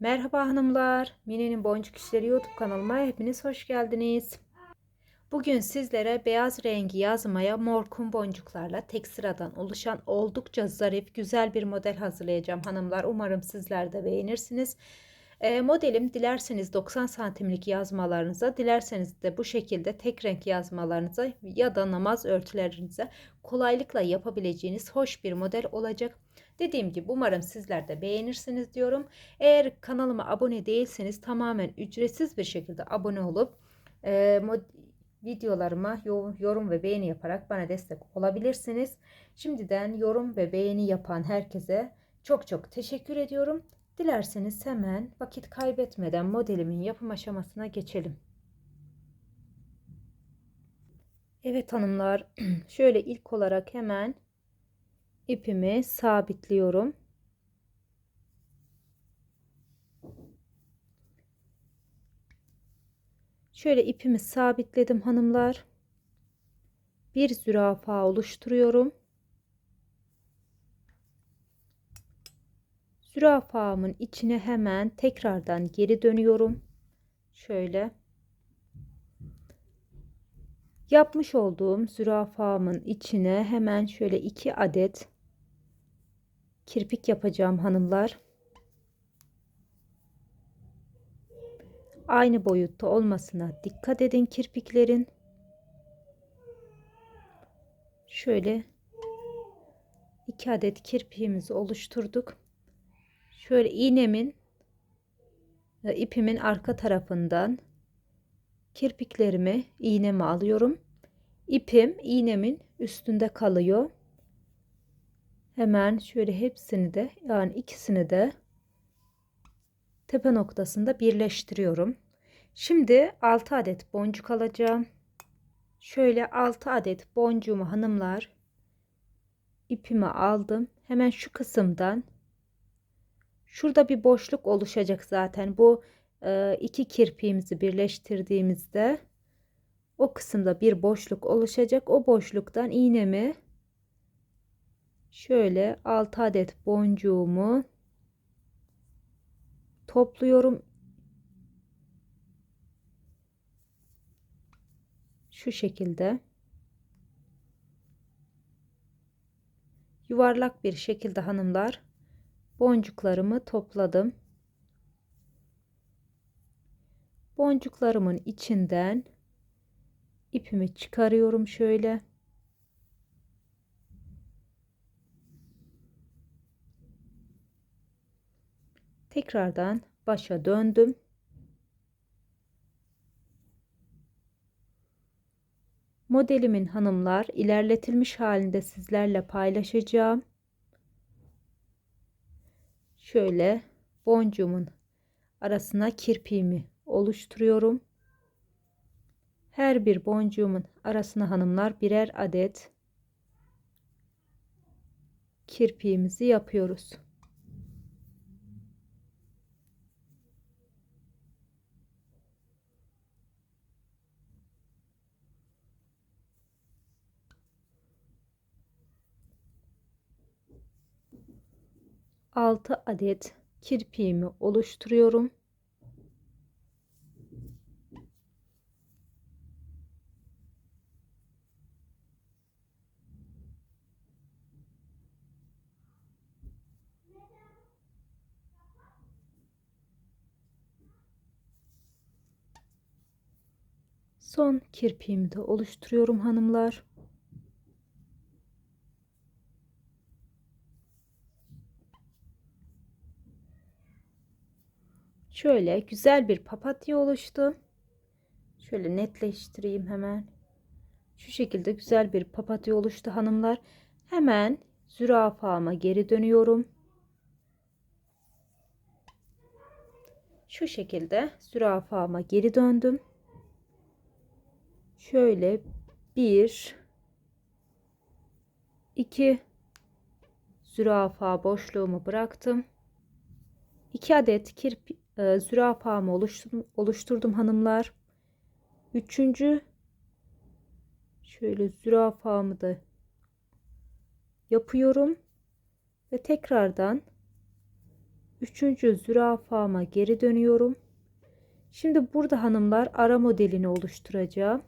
Merhaba hanımlar, Mine'nin Boncuk İşleri YouTube kanalıma hepiniz hoş geldiniz. Bugün sizlere beyaz rengi yazmaya mor kum boncuklarla tek sıradan oluşan oldukça zarif, güzel bir model hazırlayacağım hanımlar. Umarım sizler de beğenirsiniz. E, modelim dilerseniz 90 santimlik yazmalarınıza, dilerseniz de bu şekilde tek renk yazmalarınıza ya da namaz örtülerinize kolaylıkla yapabileceğiniz hoş bir model olacak. Dediğim gibi umarım sizler de beğenirsiniz diyorum. Eğer kanalıma abone değilseniz tamamen ücretsiz bir şekilde abone olup e, videolarıma yorum ve beğeni yaparak bana destek olabilirsiniz. Şimdiden yorum ve beğeni yapan herkese çok çok teşekkür ediyorum. Dilerseniz hemen vakit kaybetmeden modelimin yapım aşamasına geçelim. Evet hanımlar şöyle ilk olarak hemen ipimi sabitliyorum. Şöyle ipimi sabitledim hanımlar. Bir zürafa oluşturuyorum. Zürafamın içine hemen tekrardan geri dönüyorum. Şöyle. Yapmış olduğum zürafamın içine hemen şöyle iki adet kirpik yapacağım hanımlar. Aynı boyutta olmasına dikkat edin kirpiklerin. Şöyle iki adet kirpiğimizi oluşturduk. Şöyle iğnemin ve ipimin arka tarafından kirpiklerimi iğneme alıyorum. İpim iğnemin üstünde kalıyor. Hemen şöyle hepsini de yani ikisini de tepe noktasında birleştiriyorum. Şimdi 6 adet boncuk alacağım. Şöyle 6 adet boncuğumu hanımlar ipimi aldım. Hemen şu kısımdan şurada bir boşluk oluşacak zaten. Bu e, iki kirpiğimizi birleştirdiğimizde o kısımda bir boşluk oluşacak. O boşluktan iğnemi şöyle 6 adet boncuğumu topluyorum. Şu şekilde. Yuvarlak bir şekilde hanımlar boncuklarımı topladım. Boncuklarımın içinden ipimi çıkarıyorum şöyle. Tekrardan başa döndüm. Modelimin hanımlar ilerletilmiş halinde sizlerle paylaşacağım. Şöyle boncuğumun arasına kirpiğimi oluşturuyorum. Her bir boncuğumun arasına hanımlar birer adet kirpiğimizi yapıyoruz. Altı adet kirpiğimi oluşturuyorum. Son kirpiğimi de oluşturuyorum hanımlar. Şöyle güzel bir papatya oluştu. Şöyle netleştireyim hemen. Şu şekilde güzel bir papatya oluştu hanımlar. Hemen zürafama geri dönüyorum. Şu şekilde zürafama geri döndüm şöyle bir iki zürafa boşluğumu bıraktım. 2 adet kirpi e, zürafamı oluşturdum, oluşturdum hanımlar. Üçüncü şöyle zürafamı da yapıyorum ve tekrardan Üçüncü zürafama geri dönüyorum. Şimdi burada hanımlar ara modelini oluşturacağım.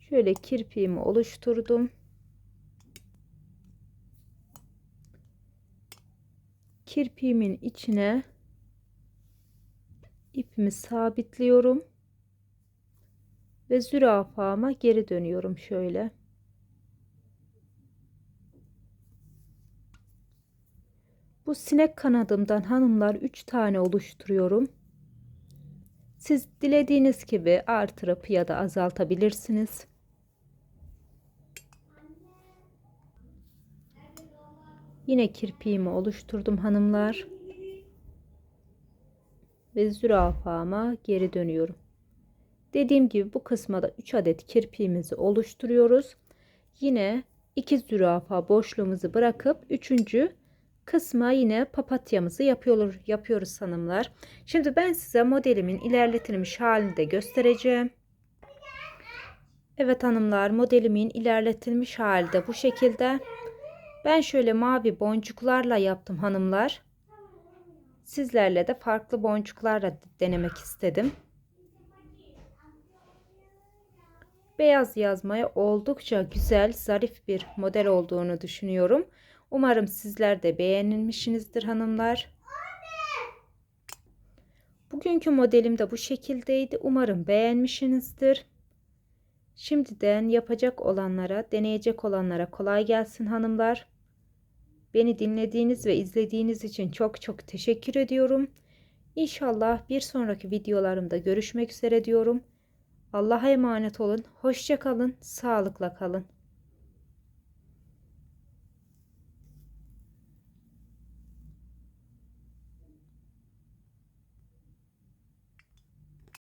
Şöyle kirpiğimi oluşturdum. Kirpiğimin içine ipimi sabitliyorum ve zürafama geri dönüyorum şöyle. Bu sinek kanadımdan hanımlar 3 tane oluşturuyorum. Siz dilediğiniz gibi artırıp ya da azaltabilirsiniz. Yine kirpiğimi oluşturdum hanımlar. Ve zürafama geri dönüyorum. Dediğim gibi bu kısma da 3 adet kirpiğimizi oluşturuyoruz. Yine 2 zürafa boşluğumuzu bırakıp 3. kısma yine papatyamızı yapıyor, yapıyoruz hanımlar. Şimdi ben size modelimin ilerletilmiş halini de göstereceğim. Evet hanımlar modelimin ilerletilmiş hali de bu şekilde. Ben şöyle mavi boncuklarla yaptım hanımlar. Sizlerle de farklı boncuklarla denemek istedim. Beyaz yazmaya oldukça güzel, zarif bir model olduğunu düşünüyorum. Umarım sizler de beğenilmişsinizdir hanımlar. Bugünkü modelim de bu şekildeydi. Umarım beğenmişsinizdir. Şimdiden yapacak olanlara, deneyecek olanlara kolay gelsin hanımlar. Beni dinlediğiniz ve izlediğiniz için çok çok teşekkür ediyorum. İnşallah bir sonraki videolarımda görüşmek üzere diyorum. Allah'a emanet olun. Hoşça kalın. Sağlıkla kalın.